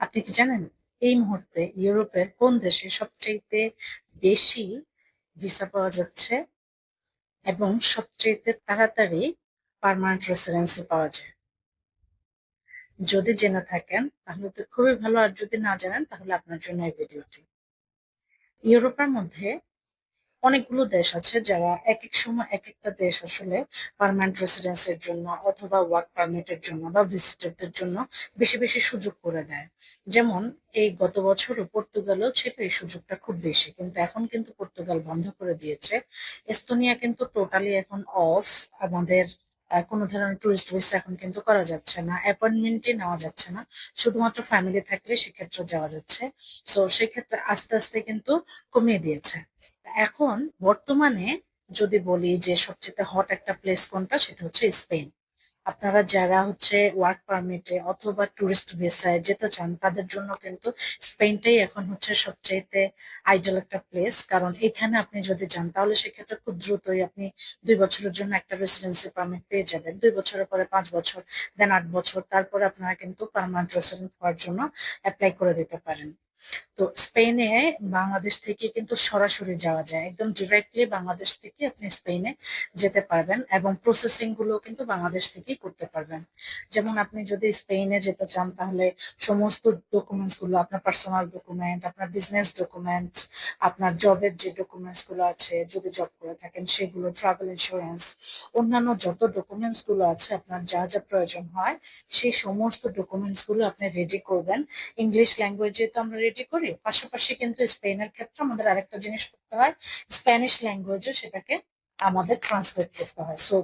আপনি কি জানেন, এই মুহূর্তে ইউরোপের কোন দেশে সবচাইতে বেশি ভিসা পাওয়া যাচ্ছে এবং সবচাইতে তাড়াতাড়ি পারমানেন্ট রেসিডেন্সি পাওয়া যায়? যদি জেনে থাকেন, তাহলে তো খুবই ভালো। আর যদি না জানেন, তাহলে আপনার জন্য এই ভিডিওটি। ইউরোপের মধ্যে অনেকগুলো দেশ আছে যারা এক এক সময় এক একটা দেশ আসলে পার্মানেন্ট রেসিডেন্সের জন্য অথবা ওয়ার্ক পারমিটের জন্য বা ভিজিটরদের জন্য বেশি বেশি সুযোগ করে দেয়। যেমন এই গত বছর পর্তুগালও ছিল এই সুযোগটা খুব বেশি, কিন্তু এখন কিন্তু পর্তুগাল বন্ধ করে দিয়েছে। এস্তোনিয়া কিন্তু টোটালি এখন অফ আমাদের কোনো ধরনের টুরিস্ট ভিসা এখন কিন্তু করা যাচ্ছে না অ্যাপয়েন্টমেন্টই নেওয়া যাচ্ছে না, শুধুমাত্র ফ্যামিলি থাকলে সেক্ষেত্রে যাওয়া যাচ্ছে। সো সেক্ষেত্রে আস্তে আস্তে কিন্তু কমিয়ে দিয়েছে। এখন বর্তমানে যদি বলি যে সবচেয়ে হট একটা প্লেস কোনটা, সেটা হচ্ছে স্পেন আপনারা যারা হচ্ছে ওয়ার্ক পারমিটে অথবা টুরিস্ট ভিসায় যেতে চান, তাদের জন্য কিন্তু স্পেনটাই এখন হচ্ছে সবচাইতে আইডল একটা প্লেস কারণ এখানে আপনি যদি যান, তাহলে সেক্ষেত্রে খুব দ্রুতই আপনি দুই বছরের জন্য একটা রেসিডেন্সি পারমিট পেয়ে যাবেন। দুই বছরের পরে পাঁচ বছর দেন আট বছর, তারপরে আপনারা কিন্তু পার্মানেন্ট রেসিডেন্ট হওয়ার জন্য অ্যাপ্লাই করে দিতে পারেন। তো স্পেনে বাংলাদেশ থেকে কিন্তু সরাসরি যাওয়া যায়। একদম ডিরেক্টলি বাংলাদেশ থেকে আপনি স্পেনে যেতে পারবেন এবং প্রসেসিংগুলো কিন্তু বাংলাদেশ থেকেই করতে পারবেন। যেমন আপনি যদি স্পেনে যেতে চান, তাহলে সমস্ত ডকুমেন্টসগুলো, আপনার পার্সোনাল ডকুমেন্ট আপনার বিজনেস ডকুমেন্টস আপনার জবের যে ডকুমেন্টসগুলো আছে, যদি জব করে থাকেন, সেগুলো ট্রাভেল ইন্স্যুরেন্স অন্যান্য যত ডকুমেন্টসগুলো আছে, আপনার যা যা প্রয়োজন হয়, সেই সমস্ত ডকুমেন্টসগুলো আপনি রেডি করবেন। ইংলিশ ল্যাঙ্গুয়েজে তো আমরা রেডি করি, পাশাপাশি কিন্তু স্পেনের ক্ষেত্রে আমাদের আরেকটা জিনিস করতে হয় স্প্যানিশ ল্যাঙ্গুয়েজে সেটাকে আমাদের ট্রান্সলেট করতে হয়। সো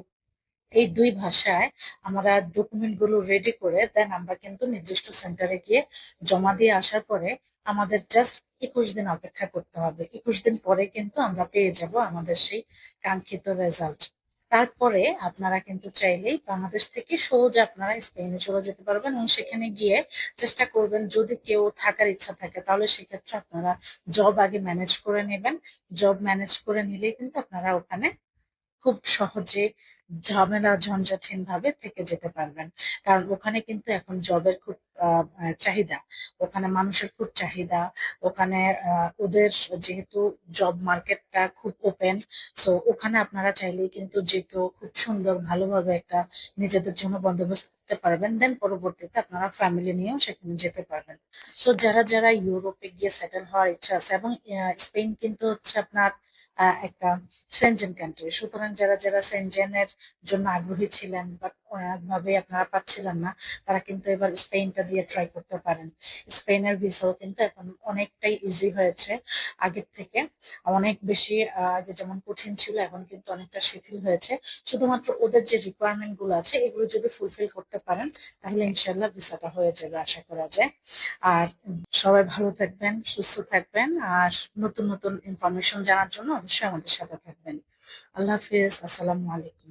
এই দুই ভাষায় আমরা ডকুমেন্টগুলো রেডি করে দেন আমরা কিন্তু নির্দিষ্ট সেন্টারে গিয়ে জমা দিয়ে আসার পরে আমাদের জাস্ট একুশ দিন অপেক্ষা করতে হবে। একুশ দিন পরে কিন্তু আমরা পেয়ে যাব আমাদের সেই কাঙ্ক্ষিত রেজাল্ট তারপরে আপনারা কিন্তু চাইলেই বাংলাদেশ থেকে সহজে আপনারা স্পেনে চলে যেতে পারবেন এবং সেখানে গিয়ে চেষ্টা করবেন যদি কেউ থাকার ইচ্ছা থাকে, তাহলে সেক্ষেত্রে আপনারা জব আগে ম্যানেজ করে নেবেন। জব ম্যানেজ করে নিলেই কিন্তু আপনারা ওখানে খুব সহজে ঝামেলা ঝঞ্ঝাটহীন ভাবে থেকে যেতে পারবেন। কারণ ওখানে কিন্তু এখন জবের খুব চাহিদা। ওখানে মানুষের খুব চাহিদা। ওখানে ওদের যেহেতু জব মার্কেটটা খুব ওপেন, সো ওখানে আপনারা চাইলেই কিন্তু যে কেউ খুব সুন্দর ভালোভাবে একটা নিজেদের জন্য বন্দোবস্ত করতে পারবেন। দেন পরবর্তীতে আপনারা ফ্যামিলি নিয়েও সেখানে যেতে পারবেন। সো যারা যারা ইউরোপে গিয়ে সেটেল হওয়ার ইচ্ছা আছে এবং স্পেন কিন্তু হচ্ছে আপনার একটা সেনজেন কান্ট্রি সুতরাং যারা যারা সেনজেনের জন্য আগ্রহী ছিলেন বাট ভাবে আপনারা পাচ্ছিলেন না, তারা কিন্তু এবার স্পেনটা দিয়ে ট্রাই করতে পারেন। স্পেনের ভিসাও কিন্তু এখন অনেকটাই ইজি হয়েছে। আগের থেকে অনেক বেশি আগে যেমন কঠিন ছিল, এখন কিন্তু অনেকটা শিথিল হয়েছে। শুধুমাত্র ওদের যে রিকোয়ারমেন্টগুলো আছে, এগুলো যদি ফুলফিল করতে পারেন, তাহলে ইনশাল্লাহ ভিসাটা হয়ে যাবে আশা করা যায়। আর সবাই ভালো থাকবেন, সুস্থ থাকবেন, আর নতুন নতুন ইনফরমেশন জানার জন্য অবশ্যই আমাদের সাথে থাকবেন। আল্লাহ হাফিজ, আসসালামু আলাইকুম।